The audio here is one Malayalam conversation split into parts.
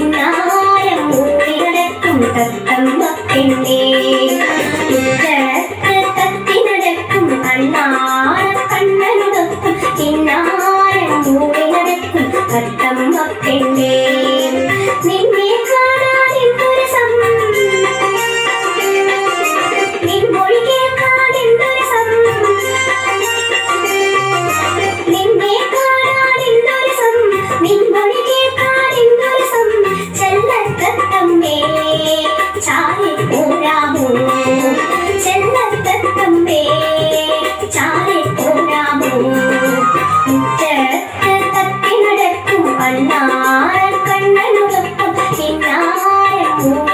enough. Thank you.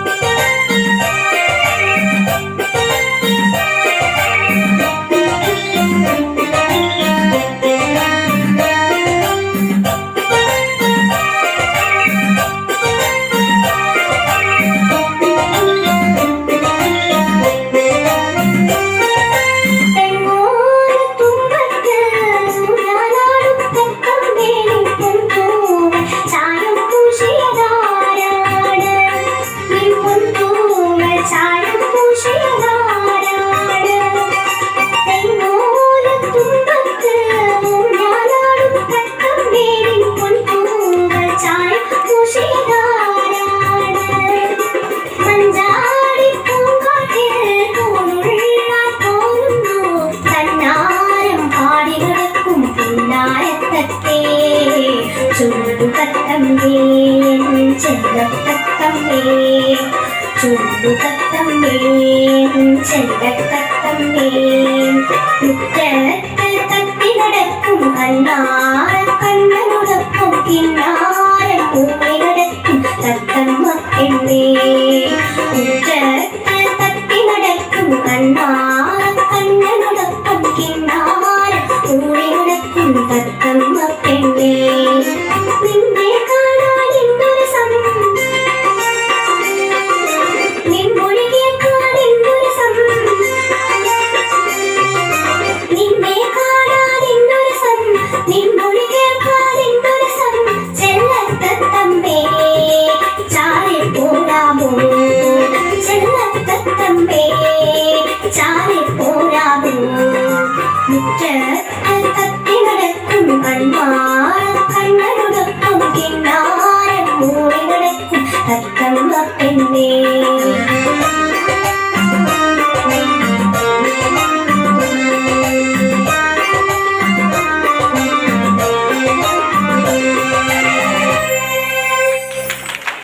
ചുടുകത്തമ്മേ ചെല്ലത്തമ്മേ ചുടുകത്തമ്മേ ചെല്ലത്തമ്മേ മുക്കളത്ത് തട്ടി നടക്കും കണ്ണാർ കണ്ണനുടക്കും കിണ്ണാരം പൂവി നടക്കും തത്തമ്മ. എന്നേ മുക്കള